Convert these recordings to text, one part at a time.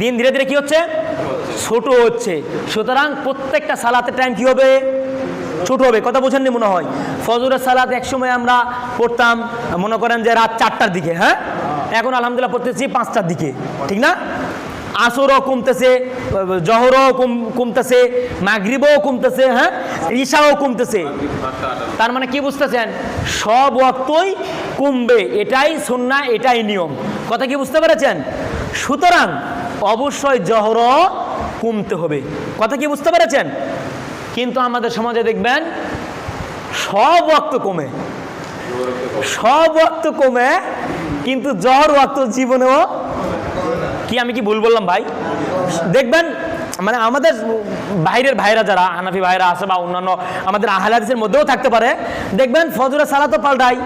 দিন ধীরে ধীরে কি হচ্ছে? ছোট হচ্ছে। সুতরাং প্রত্যেকটা সালাতের টাইম কি হবে? ছোট হবে। কথা বোঝেননি মনে হয়? ফজরের সালাত একসময় আমরা পড়তাম, মনে করেন যে রাত চারটার দিকে হ্যাঁ? এখন আলহামদুলিল্লাহ পড়তেছি পাঁচটার দিকে। ঠিক না? আসরও কমতেছে, জহরও কম, কমতেছে, মাগরিবও কমতেছে হ্যাঁ? ঈশাও কমতেছে। তার মানে কি বুঝতেছেন? সব ওয়াক্তই কমবে। এটাই সুন্না এটাই নিয়ম। কথা কি বুঝতে পেরেছেন? সুতরাং অবশ্যই জহরও কমতে হবে। কথা কি বুঝতে পেরেছেন? কিন্তু আমাদের সমাজে দেখবেন, সব ওয়াক্ত কমে। সব ওয়াক্ত কমে, কিন্তু জহর ওয়াক্ত জীবনেও কি আমি কি ভুল বললাম ভাই? দেখবেন মানে আমাদের বাইরের ভাইরা যারা, হানাফি ভাইরা আছে বা অন্যান্য আমাদের আহলাদিসের মধ্যেও থাকতে পারে, দেখবেন ফজরের সালাতো পাল্টাই।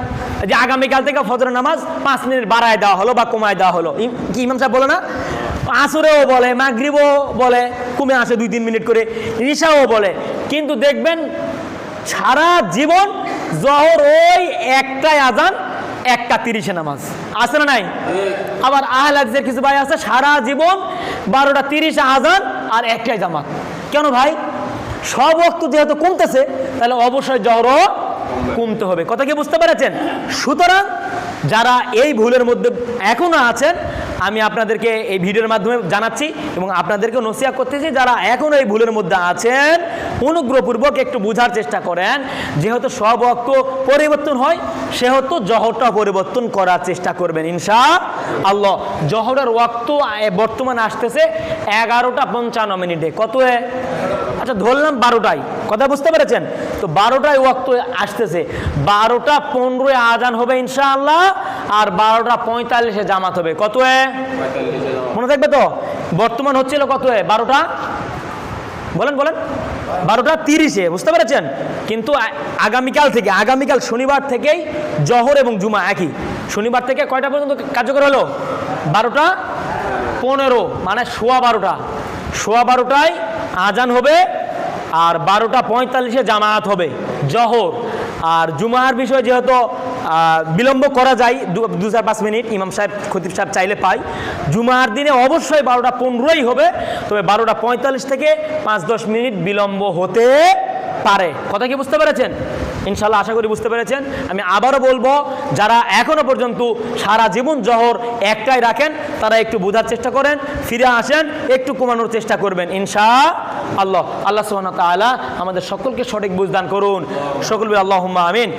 যে আগামীকাল থেকে ফজরের নামাজ পাঁচ মিনিট বাড়ায় দেওয়া হলো বা কমায় দেওয়া হলো। কি ইমাম সাহেব বলে না? আসরেও বলে, মাগরিবও বলে, কমে আসে দুই, তিন মিনিট করে রিসাও বলে। কিন্তু দেখবেন, সারা জীবন জহর ওই একটাই আজান, একটা তিরিশে নামাজ। আছে না নাই? আবার আহল হাদিসের কিছু ভাই আছে, সারা জীবন বারোটা তিরিশে আজান আর একটাই জামাত। কেন ভাই? সব অক্ত যেহেতু কমতেছে, তাহলে অবশ্যই জহরও কমতে হবে। কথা কি বুঝতে পেরেছেন? সুতরাং যারা এই ভুলের মধ্যে এখনও আছেন, আমি আপনাদেরকে এই ভিডিওর মাধ্যমে জানাচ্ছি এবং আপনাদেরকে নসিয়া করতেছি যারা এখনও এই ভুলের মধ্যে আছেন, অনুগ্রহপূর্বক একটু বোঝার চেষ্টা করেন। যেহেতু সব অক্ত পরিবর্তন হয়, সেহেতু জহরটা পরিবর্তন করার চেষ্টা করবেন ইনশা আল্লাহ জহরের ওয়াক্ত বর্তমানে আসতেছে এগারোটা পঞ্চান্ন মিনিটে। কত? আচ্ছা ধরলাম বারোটায়। কথা বুঝতে পেরেছেন? তো বারোটায় ওয়াক্ত আসতেছে। বারোটা পনেরোয় আজান হবে ইনশাআল্লাহ, আর বারোটা পঁয়তাল্লিশে জামাত হবে। কত? মনে থাকবে তো? বর্তমান হচ্ছিল কত? বারোটা? বলেন বলেন। বারোটা তিরিশে, বুঝতে পেরেছেন? কিন্তু আগামীকাল থেকে, আগামীকাল শনিবার থেকেই জহর এবং জুমা একই। শনিবার থেকে কয়টা পর্যন্ত কার্যকর হলো? বারোটা পনেরো মানে সোয়া বারোটা। সোয়া বারোটায় আজান হবে আর বারোটা পঁয়তাল্লিশে জামায়াত হবে। জহর আর জুমার বিষয়ে যেহেতু বিলম্ব করা যায়, দু- চার পাঁচ মিনিট, ইমাম সাহেব, খতিব সাহেব চাইলে পাই জুমার দিনে অবশ্যই বারোটা পনেরোই হবে, তবে বারোটা পঁয়তাল্লিশ থেকে পাঁচ দশ মিনিট বিলম্ব হতে পারে। কথা কি বুঝতে পেরেছেন? ইনশাল্লাহ আশা করি বুঝতে পেরেছেন। আমি আবারও বলব, যারা এখনও পর্যন্ত সারা জীবন জহর একটাই রাখেন, তারা একটু বোঝার চেষ্টা করেন, ফিরে আসেন, একটু কমানোর চেষ্টা করবেন ইনশা আল্লাহ আল্লাহ সোহান তালা আমাদের সকলকে সঠিক বুঝদান করুন। সকল আল্লাহ আমিন।